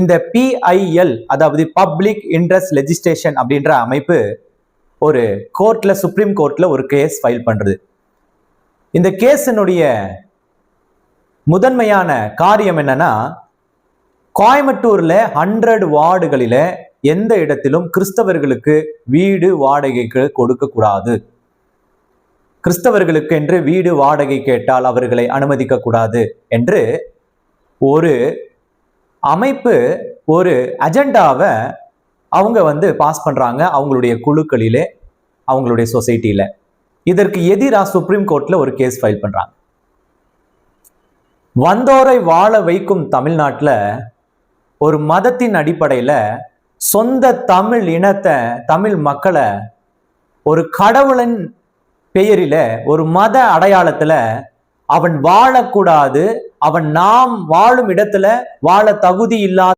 இந்த பிஐஎல் அதாவது public interest legislation அப்படின்ற அமைப்பு ஒரு கோர்ட்ல சுப்ரீம் கோர்ட்ல ஒரு கேஸ் ஃபைல் பண்றது. இந்த கேஸினுடைய முதன்மையான காரியம் என்னன்னா கோயம்புத்தூர்ல ஹண்ட்ரட் வார்டுகளில எந்த இடத்திலும் கிறிஸ்தவர்களுக்கு வீடு வாடகைக்கு கொடுக்கக்கூடாது. கிறிஸ்தவர்களுக்கு என்று வீடு வாடகை கேட்டால் அவர்களை அனுமதிக்க கூடாது என்று ஒரு அமைப்பு ஒரு அஜெண்டாவை அவங்க வந்து பாஸ் பண்ணுறாங்க அவங்களுடைய குழுக்களிலே அவங்களுடைய சொசைட்டியில் இதற்கு எதிராக சுப்ரீம் கோர்ட்டில் ஒரு கேஸ் ஃபைல் பண்ணுறாங்க வந்தோரை வாழ வைக்கும் தமிழ்நாட்டில் ஒரு மதத்தின் அடிப்படையில் சொந்த தமிழ் இனத்தை தமிழ் மக்களை ஒரு கடவுளின் பெயரில ஒரு மத அடையாளத்தில் அவன் வாழக்கூடாது. அவன் நாம் வாழும் இடத்துல வாழ தகுதி இல்லாத